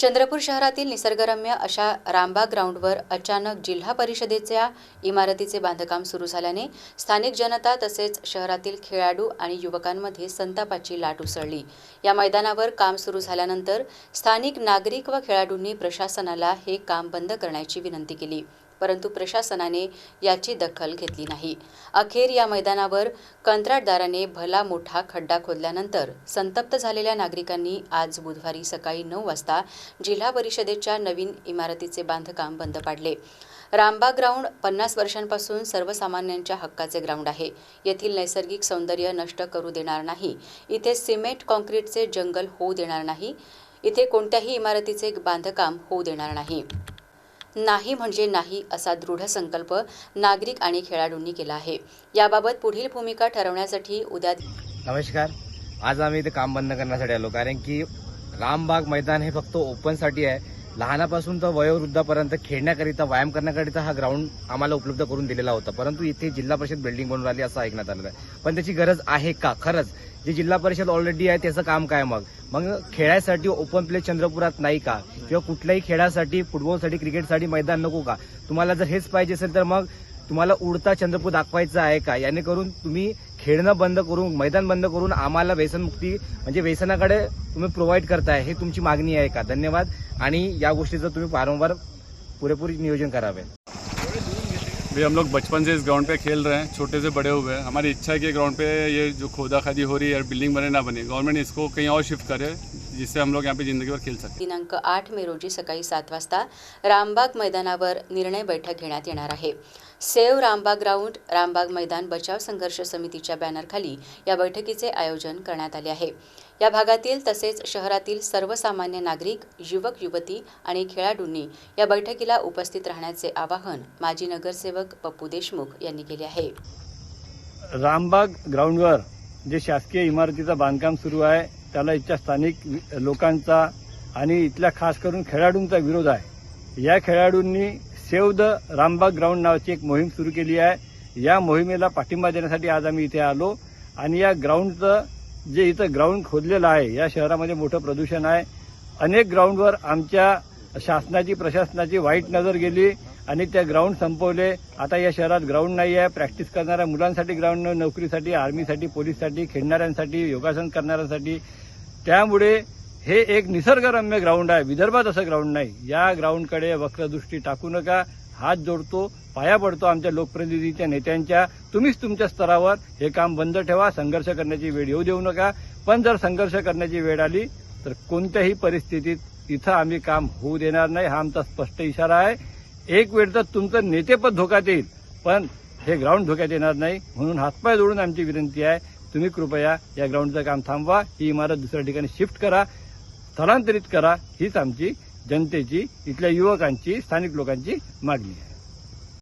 चंद्रपूर शहरातील निसर्गरम्य अशा रामबाग ग्राउंडवर अचानक जिल्हा परिषदेच्या इमारतीचे बांधकाम सुरू झाल्याने स्थानिक जनता तसेच शहरातील खेळाडू आणि युवकांमध्ये संतापाची लाट उसळली. या मैदानावर काम सुरू झाल्यानंतर स्थानिक नागरिक व खेळाडूंनी प्रशासनाला हे काम बंद करण्याची विनंती केली. परंतु प्रशासनाने याची दखल घेतली नाही. अखेर या मैदानावर कंत्राटदाराने भला मोठा खड्डा खोदल्यानंतर संतप्त झालेल्या नागरिकांनी आज बुधवारी सकाळी नऊ वाजता जिल्हा परिषदेच्या नवीन इमारतीचे बांधकाम बंद पाडले. रामबाग ग्राउंड पन्नास वर्षांपासून सर्वसामान्यांच्या हक्काचे ग्राउंड आहे. येथील नैसर्गिक सौंदर्य नष्ट करू देणार नाही. इथे सिमेंट कॉन्क्रीटचे जंगल होऊ देणार नाही. इथे कोणत्याही इमारतीचे बांधकाम होऊ देणार नाही. नाही म्हणजे नाही असा दृढ संकल्प नागरिक आणि खेळाडूंनी केला आहे. याबाबत पुढील भूमिका ठरवण्यासाठी उद्या नमस्कार. आज आम्ही इथे काम बंद करण्यासाठी आलो कारण की रामबाग मैदान हे फक्त ओपनसाठी आहे. लहानापासून तर वयोवृद्धापर्यंत खेळण्याकरिता व्यायाम करण्याकरिता हा ग्राउंड आम्हाला उपलब्ध करून दिलेला होता. परंतु इथे जिल्हा परिषद बिल्डिंग बनवून आली असं ऐकण्यात आलेलं आहे. पण त्याची गरज आहे का? खरंच जे जिल्हा परिषद ऑलरेडी आहे त्याचं काम काय मग? मग खेळायसाठी ओपन प्ले चंद्रपुरात नाही का? किंवा कुठल्याही खेळासाठी फुटबॉलसाठी क्रिकेटसाठी मैदान नको का? तुम्हाला जर हेच पाहिजे असेल तर मग तुम्हाला उडता चंद्रपूर दाखवायचं आहे का? याने करून तुम्ही खेळणं बंद करून मैदान बंद करून आम्हाला व्यसनमुक्ती म्हणजे व्यसनाकडे तुम्ही प्रोव्हाइड करताय हे तुमची मागणी आहे का? धन्यवाद. आणि या गोष्टीचं तुम्ही वारंवार पुरेपूर नियोजन करावे. भाई हम लोग बचपन से इस ग्राउंड पे खेल रहे हैं छोटे से बड़े हुए हैं। हमारी इच्छा है कि ग्राउंड पे ये जो खोदा खादी हो रही है बिल्डिंग बने ना बने। गवर्नमेंट इसको कहीं और शिफ्ट करे जिससे हम लोग यहाँ पे ज़िंदगी भर खेल सकें। दिनांक आठ मे रोजी सकाळी सात वाजता रामबाग मैदानावर निर्णय बैठक घेण्यात येणार आहे. सेव रामबाग ग्राउंड रामबाग मैदान बचाव संघर्ष समितीच्या बॅनरखाली या बैठकीचे आयोजन करण्यात आले आहे. या भागातील तसेच शहरातील सर्वसामान्य नागरिक युवक युवती आणि खेळाडूंनी या बैठकीला उपस्थित राहण्याचे आवाहन माजी नगरसेवक पप्पू देशमुख यांनी केले आहे. रामबाग ग्राउंडवर जे शासकीय इमारतीचं बांधकाम सुरू आहे त्याला इथच्या स्थानिक लोकांचा आणि इथल्या खास करून खेळाडूंचा विरोध आहे. या खेळाडूंनी सेव्ह द रामबाग ग्राउंड नावाची एक मोहीम सुरू केली आहे. या मोहिमेला पाठिंबा देण्यासाठी आज आम्ही इथे आलो आणि या ग्राउंडचं जे इथं ग्राउंड खोदलेलं आहे या शहरामध्ये मोठं प्रदूषण आहे. अनेक ग्राउंडवर आमच्या शासनाची प्रशासनाची वाईट नजर गेली. आणि त्या ग्राउंड संपवले. आता या शहरात ग्राउंड नाही आहे. प्रॅक्टिस करणाऱ्या मुलांसाठी ग्राउंड नाही, नोकरीसाठी आर्मीसाठी पोलीससाठी खेळणाऱ्यांसाठी योगासन करणाऱ्यांसाठी. त्यामुळे हे एक निसर्गरम्य ग्राउंड आहे. विदर्भात असं ग्राउंड नाही. या ग्राउंडकडे वक्रदृष्टी टाकू नका. हात जोडतो पाया पडतो आमच्या लोकप्रतिनिधीच्या नेत्यांच्या. तुम्हीच तुमच्या स्तरावर हे काम बंद ठेवा. संघर्ष करण्याची वेळ येऊ देऊ नका. पण जर संघर्ष करण्याची वेळ आली तर कोणत्याही परिस्थितीत इथं आम्ही काम होऊ देणार नाही. हा आमचा स्पष्ट इशारा आहे. एक वेळ तर तुमचं नेतेपद धोक्यात येईल पण हे ग्राउंड धोक्यात येणार नाही. म्हणून हातपाय जोडून आमची विनंती आहे तुम्ही कृपया या ग्राउंडचं काम थांबवा ही इमारत दुसऱ्या ठिकाणी शिफ्ट करा स्थलांतरित करा हीच आमची जनतेची इथल्या युवकांची स्थानिक लोकांची मागणी आहे.